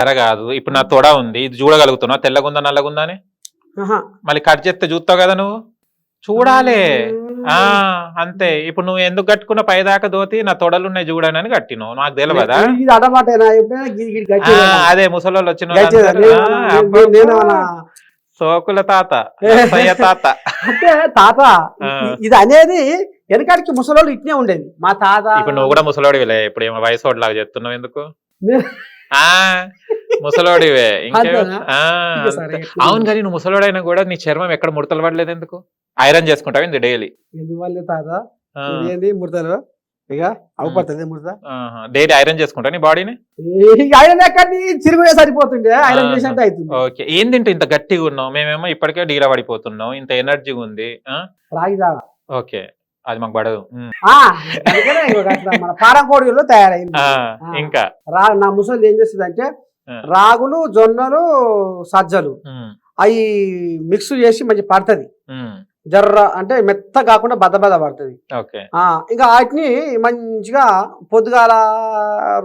సరే కాదు ఇప్పుడు నా తొడ ఉంది ఇది చూడగలుగుతున్నా తెల్లగుందా నల్లగుందా అని. మళ్ళీ కట్ చేస్తే చూస్తావు కదా నువ్వు? చూడాలి. ఆ అంతే. ఇప్పుడు నువ్వు ఎందుకు కట్టుకున్న పైదాకా దోతి నా తొడలు ఉన్నాయి చూడనని కట్టినావు. నాకు తెలియదా? అదే ముసలోళ్ళు వచ్చిన సోకుల తాత తాత. అంటే తాత ఇది అనేది వెనకాడికి ముసలోళ్ళు ఇట్నే ఉండేది. మా తాత ఇప్పుడు నువ్వు కూడా ముసలోడివిలే. ఇప్పుడు ఏమో వయసు లాగా చెప్తున్నావు ఎందుకు? ముసలోడివే. అవును కానీ నువ్వు ముసలోడైనా కూడా నీ చర్మం ఎక్కడ ముడతలు పడలేదు ఎందుకు? ఐరన్ చేసుకుంటావు ఇది డైలీ ముడతలు? ఇక అవుపడుతుంది ముడత? డైలీ ఐరన్ చేసుకుంటావు నీ బాడీని? ఐరన్ ఎక్కడి? తిరుగుడే సరిపోతుండే. ఐరన్. చేసినట్టు అవుతుంది. ఓకే. ఏంది ఇంత గట్టిగా ఉన్నావు? మేమేమో ఇప్పటికే డీలా పడిపోతున్నాం. ఇంత ఎనర్జీగా ఉంది? రాగి ఓకే. అది మాకు పడదు. ఉమ్. ఆ, అందుకనే ఇగో అట్లా మన పారం కోడిలో తయారైంది. ఇంకా? రా నా ముసలి ఏం చేస్తుంది అంటే. రాగులు జొన్నలు సజ్జలు అవి మిక్స్ చేసి మంచి పడుతుంది. జర్ర అంటే మెత్త కాకుండా బద్ద బద్ద పడుతుంది. ఇంకా వాటిని మంచిగా పొద్దుగాల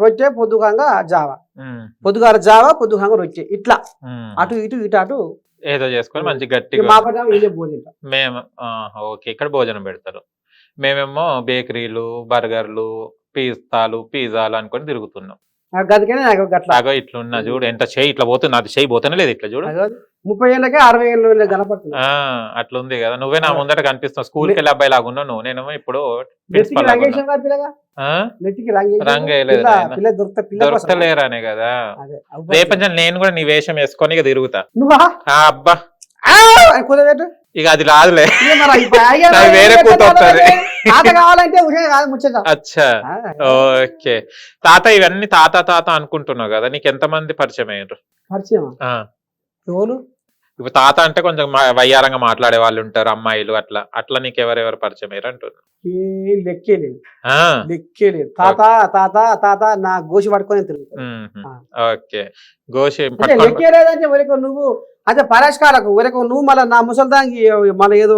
రొట్టె పొద్దుగాంగా జావ. పొద్దుగాల జావ పొద్దుగాంగా రొట్టె. ఇట్లా. అటు ఇటు ఇటు అటు. ఏదో చేసుకొని మంచి గట్టిగా మేము ఓకే. ఇక్కడ భోజనం పెడతారు. మేమేమో బేకరీలు బర్గర్లు పిస్తాలు పిజ్జాలు అనుకొని తిరుగుతున్నాం. గదికనే నాకు గట్ల. అగో ఇట్లా ఉన్నా చూడు ఎంత చేయి ఇట్లా పోతుంది అది చేయి పోతేనే లేదు ఇట్లా చూడు. ముప్పై ఏళ్ళకే అరవై ఏళ్ళు కనపడుతుంది. ఆ అట్లా ఉంది కదా. నువ్వే నా ముందట కనిపిస్తావు స్కూల్కి వెళ్ళి అబ్బాయి లాగా ఉన్నావు నువ్వు. నేనేమో ఇప్పుడు ప్రిన్సిపల్. దొరకలేరానే కదా. రేపంచం నేను కూడా నీ వేషం వేసుకొని తిరుగుతా. నువ్వా? అబ్బా. ఇక అది రాదులే. వేరే కూత వస్తది. తాత కావాలంటే ఉషే కాదు ముచ్చట. అచ్చా. ఓకే. తాత ఇవన్నీ తాత తాత అనుకుంటున్నావు కదా నీకు ఎంత మంది పరిచయం అయ్యారు పరిచయం ఎవరు? ఇప్పుడు తాత అంటే కొంచెం వయ్యారంగా మాట్లాడే వాళ్ళు ఉంటారు అమ్మాయిలు అట్లా. అట్లా నీకు ఎవరెవరు పరిచయం అయ్యారు ఏ లెక్కే లేదు. లెక్కే లేదు. తాత తాత తాత నా గోసి పట్టుకొని. ఆ. ఓకే. గోషి లెక్కే లేదంటే నువ్వు అంటే పరాష్కాలకు వరకు నువ్వు మళ్ళీ నా ముసల్దానికి మళ్ళీ ఏదో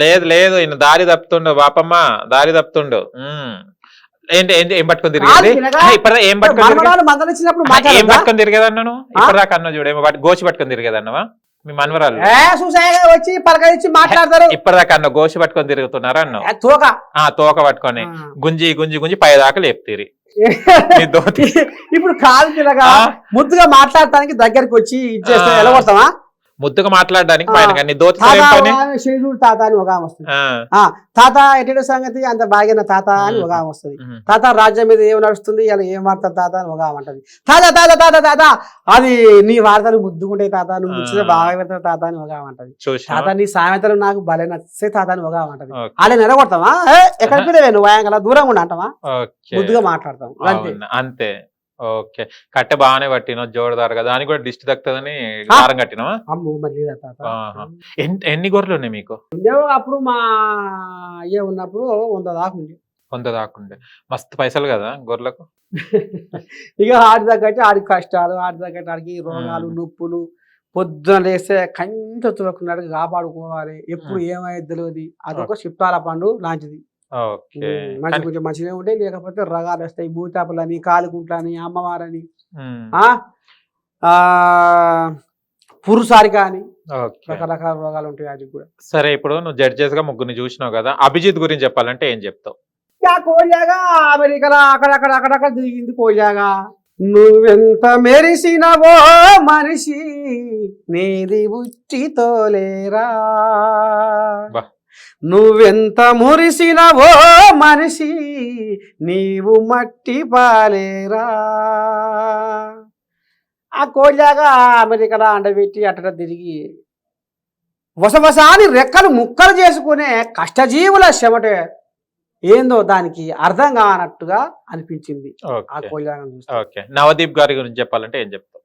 లేదు లేదు ఈయన దారి తప్పుతుండు బాపమ్మ దారి తప్పుతుండు. ఏంటి ఏంటి ఏం పట్టుకొని తిరిగేది ఇప్పటిదా ఏం పట్టుకొని ఏం పట్టుకొని తిరిగేదన్నాను ఇప్పటిదాకా అన్న పట్టు- గోచి పట్టుకొని తిరిగేదన్నవా? మీ మనవరాలు వచ్చి పలకరించి మాట్లాడతారు. ఇప్పటిదాకా అన్న గోచి పట్టుకొని తిరుగుతున్నారా అన్న తోక. ఆ తోక పట్టుకొని. గుంజి గుంజి గుంజి పై దాకా లేపుతీరి. ఇప్పుడు కాదు? ముద్దుగా మాట్లాడటానికి దగ్గరికి వచ్చి ఇచ్చేస్తే. ఎలా ముద్దుగా మాట్లాడడానికి. పైన దోతి తాత అని ఒక వస్తుంది. తాత ఎటు సంగతి అంత బాగిన తాత అని ఒక ఆమె వస్తుంది. తాత రాజ్యం మీద ఏం నడుస్తుంది ఇలా ఏం వార్త తాత అని ఒక ఆమె అంటది. తాత తాత తాత తాత అది నీ వార్తలు ముద్దుకుంటాయి తాత నువ్వు ముచ్చితే. బాగా పెడతావు తాత అని ఒక ఆమె అంటది. తాత నీ సామెతలు నాకు భలే నచ్చే తాత అని ఒక ఆమె అంటది. అలా నిలబడతావా ఏ, ఎక్కడికి పోయినావే నువ్వు దూరంగా ఉండి అంటావా ముద్దుగా మాట్లాడతాం. అంతే. అంతే. ఓకే. కట్టె బాగానే పట్టిన జోడదారు కదా. దానికి కూడా దిష్టి తక్కుతుందని ఆ. దారం అమ్ము ఆహా. ఎన్- ఎన్ని గొర్రెలు ఉన్నాయి మీకు? అప్పుడు మా అయ్యే ఉన్నప్పుడు వంద దాకా ఉంది కొంత దాకుండే మస్తు పైసలు కదా గొర్రెలకు? ఇక ఆడి తగ్గట్టు ఆడికి కష్టాలు ఆడి తగ్గట్టు ఆడికి రోగాలు. నొప్పులు. పొద్దున లేస్తే కంట తులకున్నాడు కాపాడుకోవాలి. ఎప్పుడు ఏమైంది తెలియదు అదొక చిప్పాల పండు లాంటిది. మంచి కొంచెం మంచిగా ఉంటాయి. లేకపోతే రగాలు వస్తాయి. భూతాపులని కాలుకుంట్లని అమ్మవారని. మ్మ్. ఆ? ఆ, పురుసారిక అని రకరకాల రోగాలు ఉంటాయి అది కూడా. సరే ఇప్పుడు నువ్వు జడ్జెస్గా ముగ్గురిని చూసినావు కదా. అభిజిత్ గురించి చెప్పాలంటే ఏం చెప్తావు? ఆ కోళ్ళాగా అమెరికాలో అక్కడక్కడ అక్కడక్కడ తిరిగింది కోళ్ళాగా నువ్వెంత మెరిసినవో మనిషి నీది ఉచ్చితో లేరా. నువ్వెంత మురిసినవో మనిషి నీవు మట్టి పాలేరా. ఆ కోళ్ళాగా అమెరికాలో అండబెట్టి అట్ట తిరిగి వసవసాని రెక్కలు ముక్కలు చేసుకునే కష్టజీవుల చెమటే ఏందో దానికి అర్థం కానట్టుగా అనిపించింది. ఆ కోళ్ళాగం నవదీప్ గారి గురించి చెప్పాలంటే ఏం చెప్తావు?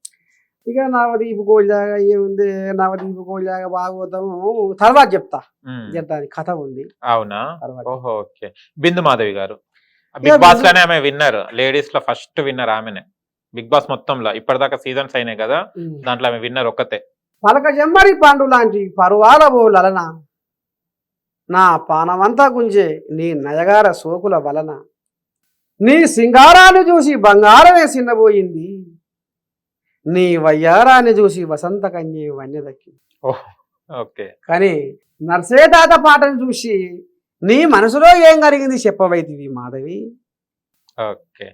ఇక నవదీప్ కోళ్ళాగా ఏముంది? నవదీప్ కోళ్ళాగా భాగవతము తర్వాత చెప్తా. చెప్తాది కథ ఉంది. అవునా? ఓకే. బిందు మాధవి గారు. బిగ్ బాస్లోనే ఆమె విన్నర్. లేడీస్లో ఫస్ట్ విన్నర్ ఆమెనే. బిగ్ బాస్ మొత్తంలో. ఇప్పటిదాకా సీజన్స్ అయినాయి కదా. దాంట్లో ఆమె విన్నర్ ఒక్కతే. పలక జమ్మరి పండు లాంటి పరువాల బోలన. నా పానమంతా గుంజే నీ నయగార సోకుల వలన. నీ సింగారాన్ని చూసి బంగారమే సిన్నబోయింది. నీ వయ్యారాన్ని చూసి వసంత కన్య వన్య దక్కి. ఓకే. కానీ నర్సే తాత పాటను చూసి నీ మనసులో ఏం కలిగింది చెప్పవైతివి మాధవి? ఓకే.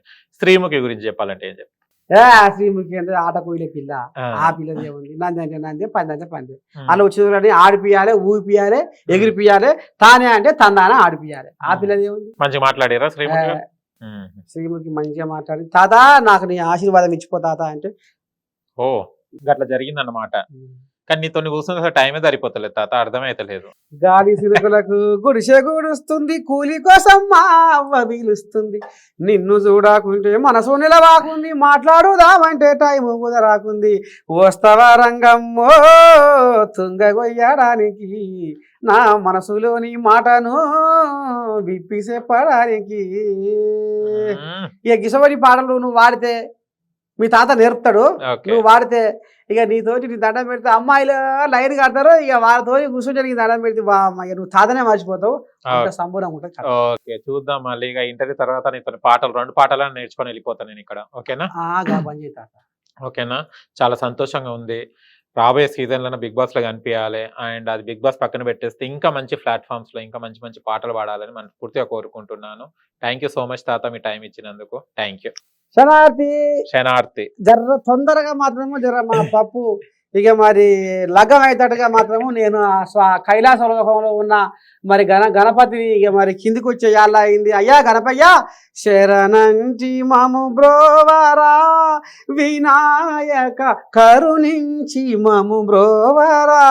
శ్రీముఖి గురించి చెప్పాలంటే ఏం చెప్తారు ఏ శ్రీముఖి అంటే ఆట కోయిలే పిల్ల. ఆ. పిల్లది ఏముంది నంది అంటే నంది పంది అంటే పంది. అలా వచ్చిన ఆడిపియాలి ఊపియాలి ఎగిరిపియాలి తానే అంటే తందానే ఆడిపియాలి ఆ పిల్లది ఏముంది మంచి మాట్లాడారా శ్రీముఖి. శ్రీముఖి మంచిగా మాట్లాడి తాత నాకు నీ ఆశీర్వాదం ఇచ్చిపో తాత అంటే ఓ గట్ల జరిగిందన్నమాట. కానీ నీతో కూర్చుని అసలు టైమే సరిపోతలేదు తాత అర్థమైతలేదు. గాలి సిరుకులకు గుడిసె గుడుస్తుంది కూలి కోసం మా అవ్వ వీలుస్తుంది. నిన్ను చూడకుంటే మనసు నిలవాకుంది మాట్లాడుదామంటే టైం కుదరాకుంది వస్తవా రంగమ్మో తుంగగొయ్యడానికి నా మనసులోని మాటను విప్పి చెప్పడానికి ఉమ్. ఇక గిసవడి పాటలు నువ్వు వాడితే మీ తాత నేర్పుతాడు. నువ్వు వాడితే ఇక నీతోటి నీ దండం పెడితే అమ్మాయిలు లైన్ కడతారు. ఇక వాళ్ళతో కూర్చొని నీ దండం పెడితే ఇక నువ్వు తాతనే మర్చిపోతావు. సంబూరంగా ఉంటుంది. ఓకే చూద్దాం మళ్ళీ ఇక ఇంటర్వ్యూ తర్వాత నీతో పాటలు రెండు పాటలు నేర్చుకొని వెళ్ళిపోతాను నేను ఇక్కడ. ఓకేనా? పని తాత. ఓకేనా? చాలా సంతోషంగా ఉంది. రాబోయే సీజన్లో బిగ్ బాస్లో కనిపించాలి అండ్ అది బిగ్ బాస్ పక్కన పెట్టేస్తే ఇంకా మంచి ప్లాట్ఫామ్స్లో ఇంకా మంచి మంచి పాటలు పాడాలని మనస్ఫూర్తిగా కోరుకుంటున్నాను. థ్యాంక్ యూ సో మచ్ తాత మీ టైం ఇచ్చినందుకు. థ్యాంక్ యూ శనార్థి శనార్థి జర్ర తొందరగా మాత్రము జర మా పప్పు ఇక మరి లగ్గం అయ్యేటట్టుగా మాత్రము నేను కైలాస లోకంలో ఉన్న మరి గణ గణపతిని ఇక మరి కిందికి వచ్చే యాళ్ళ అయింది. అయ్యా గణపయ్య శరణంటి మము బ్రోవరా వినాయక కరుణించి మము బ్రోవరా.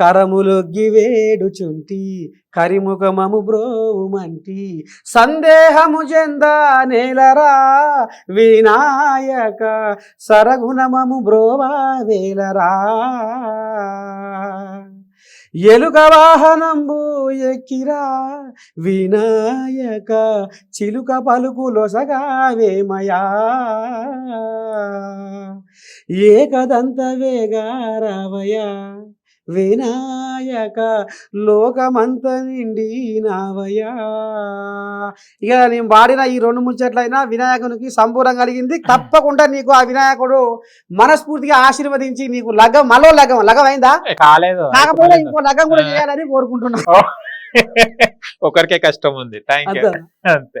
కరములొగ్గి వేడుచుంటి కరిముఖమము బ్రోవుమంటి సందేహము చెంద నేలరా వినాయక సరగుణమము బ్రోవా వేలరా. ఎలుక వాహనంబు ఎక్కిరా వినాయక చిలుక పలుకులొసగా వేమయా ఏకదంత వేగారావయా వినాయక లోకమంత నిండి నావయా ఇక నేను వాడిన ఈ రెండు ముచ్చట్లయినా వినాయకునికి సంపూర్ణం కలిగింది. తప్పకుండా నీకు ఆ వినాయకుడు మనస్ఫూర్తిగా ఆశీర్వదించి నీకు లగ్గం మరో లగ్గం లగ్గం అయిందా? కాలేదు. కాకపోతే ఇంకో లగ్గం కూడా చేయాలని కోరుకుంటున్నా. ఒకరికే కష్టం ఉంది. థ్యాంక్ యూ అంతే.